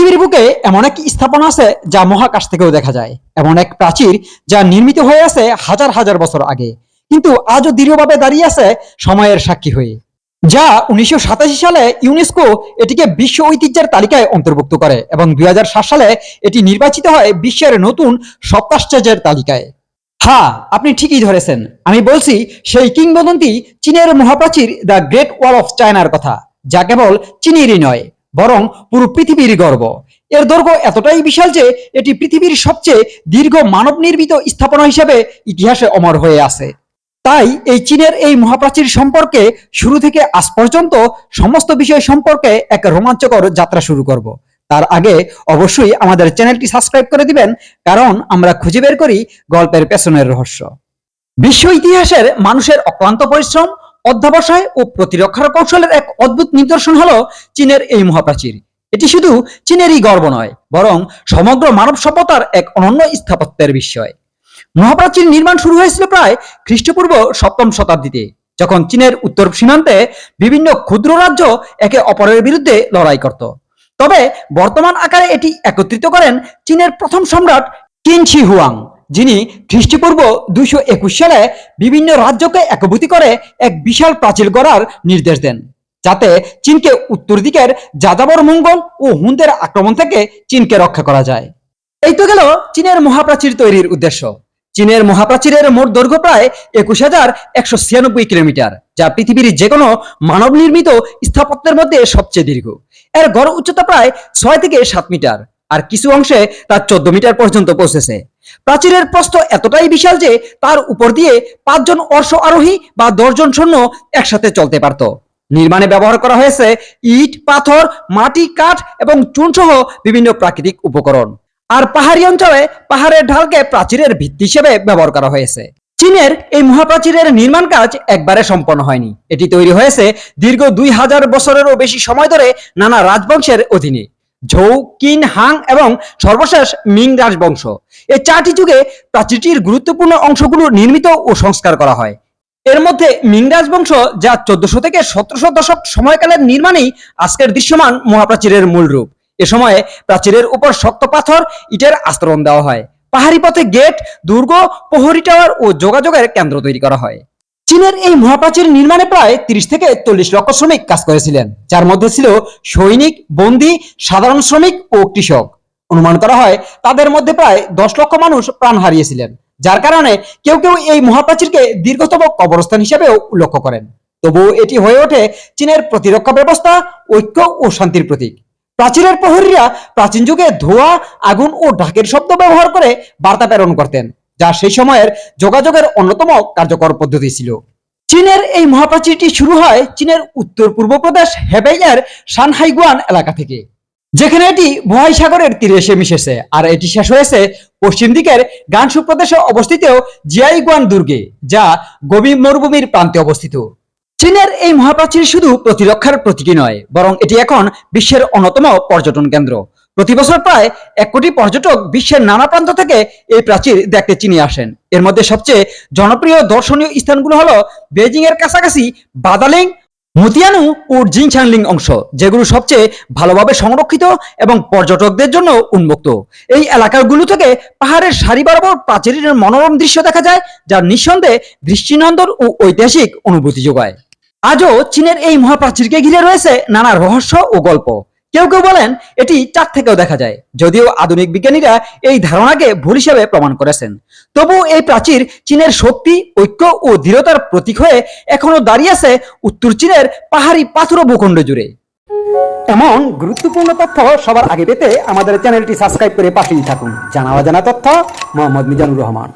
পৃথিবীর বুকে এমন এক স্থাপনা আছে যা মহাকাশ থেকেও দেখা যায়। এমন এক প্রাচীর যা নির্মিত হয়ে আছে হাজার হাজার বছর আগে, কিন্তু আজও দৃঢ়ভাবে দাঁড়িয়ে আছে সময়ের সাক্ষী হয়ে, যা উনিশশো সালে ইউনেস্কো এটিকে বিশ্ব ঐতিহ্যের তালিকায় অন্তর্ভুক্ত করে এবং দুই হাজার সাত সালে এটি নির্বাচিত হয় বিশ্বের নতুন সপ্তাশ্চর্যের তালিকায়। হ্যাঁ আপনি ঠিকই ধরেছেন। আমি বলছি, সেই কিংবদন্তি চীনের মহাপ্রাচীর দ্য গ্রেট ওয়াল অফ চায়নার কথা, যা কেবল চীনেরই নয় বরং পুরো পৃথিবীর গর্ব। এর দৈর্ঘ্য এতটাই বিশাল যে এটি পৃথিবীর সবচেয়ে দীর্ঘ মানব নির্মিত স্থাপনা হিসেবে ইতিহাসে অমর হয়ে আছে। তাই এই চীনের এই মহাপ্রাচীর সম্পর্কে শুরু থেকে আজ পর্যন্ত সমস্ত বিষয় সম্পর্কে এক রোমাঞ্চকর যাত্রা শুরু করব। তার আগে অবশ্যই আমাদের চ্যানেলটি সাবস্ক্রাইব করে দিবেন, কারণ আমরা খুঁজে বের করি গল্পের পেছনের রহস্য। বিশ্ব ইতিহাসের মানুষের অক্লান্ত পরিশ্রম অধ্যাবসায় ও প্রতিরক্ষার কৌশলের এক অদ্ভুত নিদর্শন হলো চীনের এই মহাপ্রাচীর। এটি শুধু চীনেরই গর্ব নয়, বরং সমগ্র মানব সভ্যতার এক অনন্য স্থাপত্যের বিষয় মহাপ্রাচীর নির্মাণ শুরু হয়েছিল প্রায় খ্রিস্টপূর্ব সপ্তম শতাব্দীতে, যখন চীনের উত্তর সীমান্তে বিভিন্ন ক্ষুদ্র রাজ্য একে অপরের বিরুদ্ধে লড়াই করত। তবে বর্তমান আকারে এটি একত্রিত করেন চীনের প্রথম সম্রাট কিন হুয়াং। যিনি খ্রিস্টপূর্ব দুইশো একুশ সালে বিভিন্ন রাজ্যকে একভূতি করে এক বিশাল প্রাচীর গড়ার নির্দেশ দেন, যাতে চীনকে উত্তর দিকের যাযাবর মঙ্গল ও হুনদের আক্রমণ থেকে চীনকে রক্ষা করা যায়। এই তো গেল চীনের মহাপ্রাচীর তৈরির উদ্দেশ্য। চীনের মহাপ্রাচীরের মোট দৈর্ঘ্য প্রায় একুশ হাজার একশো ছিয়ানব্বই কিলোমিটার, যা পৃথিবীর যে কোনো মানব নির্মিত স্থাপত্যের মধ্যে সবচেয়ে দীর্ঘ। এর গড় উচ্চতা প্রায় ছয় থেকে সাত মিটার, আর কিছু অংশে তা চোদ্দ মিটার পর্যন্ত পৌঁছেছে। প্রাচীরের প্রস্থ এতটাই বিশাল যে তার উপর দিয়ে পাঁচজন অশ্ব আরোহী বা দশজন সৈন্য একসাথে চলতে পারত। নির্মাণে ব্যবহার করা হয়েছে ইট, পাথর, মাটি, কাঠ এবং চুন সহ বিভিন্ন প্রাকৃতিক উপকরণ। আর পাহাড়ি অঞ্চলে পাহাড়ের ঢালকে প্রাচীরের ভিত্তি হিসেবে ব্যবহার করা হয়েছে। চীনের এই মহাপ্রাচীরের নির্মাণ কাজ একবারে সম্পন্ন হয়নি। এটি তৈরি হয়েছে দীর্ঘ দুই হাজার বছরেরও বেশি সময় ধরে নানা রাজবংশের অধীনে। ঝৌ কিন হাং এবং সর্বশেষ মিং রাজবংশ। এই চারটি যুগে প্রাচীরটির গুরুত্বপূর্ণ অংশগুলো নির্মিত ও সংস্কার করা হয়। এর মধ্যে মিং রাজবংশ, যা চোদ্দশো থেকে সতেরোশো দশক সময়কালের নির্মাণেই আজকের দৃশ্যমান মহাপ্রাচীরের মূল রূপ। এ সময়ে প্রাচীরের উপর শক্ত পাথর ইটের আস্তরণ দেওয়া হয়। পাহাড়ি পথে গেট, দুর্গ, প্রহরী টাওয়ার ও যোগাযোগের কেন্দ্র তৈরি করা হয়। চীনের এই মহাপ্রাচীর নির্মাণে প্রায় তিরিশ থেকে চল্লিশ লক্ষ শ্রমিক কাজ করেছিলেন, যার মধ্যে ছিল সৈনিক, বন্দী, সাধারণ শ্রমিক ও কৃষক। অনুমান করা হয় তাদের মধ্যে প্রায় দশ লক্ষ মানুষ প্রাণ হারিয়েছিলেন, যার কারণে কেউ কেউ এই মহাপ্রাচীরকে দীর্ঘতম কবরস্থান হিসেবেও উল্লেখ করেন। তবুও এটি হয়ে ওঠে চীনের প্রতিরক্ষা ব্যবস্থা, ঐক্য ও শান্তির প্রতীক। প্রাচীরের প্রহরীরা প্রাচীন যুগে ধোঁয়া, আগুন ও ঢাকের শব্দ ব্যবহার করে বার্তা প্রেরণ করতেন। যা সেই সময়ের যোগাযোগের অন্যতম কার্যকর পদ্ধতি ছিল। চীনের এই মহাপ্রাচীরটি শুরু হয় চীনের উত্তর পূর্ব প্রদেশ হেবেইয়ের সানহাইগুয়ান এলাকা থেকে। যেখানে এটি ভুয়াই সাগরের তীরে এসে মিশেছে, আর এটি শেষ হয়েছে পশ্চিম দিকের গানসু প্রদেশে অবস্থিত জিয়াইগুয়ান দুর্গে, যা গভীর মরুভূমির প্রান্তে অবস্থিত। চীনের এই মহাপ্রাচীর শুধু প্রতিরক্ষার প্রতীকী নয়, বরং এটি এখন বিশ্বের অন্যতম পর্যটন কেন্দ্র। প্রতি বছর প্রায় এক কোটি পর্যটক বিশ্বের নানা প্রান্ত থেকে এই প্রাচীর দেখতে চীনে আসেন। এর মধ্যে সবচেয়ে জনপ্রিয় দর্শনীয় স্থানগুলো হলো বেজিং এর কাছাকাছি বাদালিং, মুতিয়ানু ও জিংছানলিং অংশ, যেগুলো সবচেয়ে ভালোভাবে সংরক্ষিত এবং পর্যটকদের জন্য উন্মুক্ত। এই এলাকাগুলো থেকে পাহাড়ের সারি বরাবর প্রাচীরের মনোরম দৃশ্য দেখা যায়, যা নিঃসন্দেহে দৃষ্টিনন্দন ও ঐতিহাসিক অনুভূতি যোগায়। আজও চীনের এই মহাপ্রাচীরকে ঘিরে রয়েছে নানা রহস্য ও গল্প। কেউ কেউ বলেন এটি চাঁদ থেকেও দেখা যায়, যদিও আধুনিক বিজ্ঞানীরা এই ধারণাকে ভুল হিসেবে প্রমাণ করেছেন। তবু এই প্রাচীর চীনের শক্তি, ঐক্য ও দৃঢ়তার প্রতীক হয়ে এখনও দাঁড়িয়ে আছে উত্তর চীনের পাহাড়ি পাথর ভূখণ্ড জুড়ে। এমন গুরুত্বপূর্ণ তথ্য সবার আগে পেতে আমাদের চ্যানেলটি সাবস্ক্রাইব করে পাশেই থাকুন। জানা অজানা তথ্য, মোহাম্মদ মিজানুর রহমান।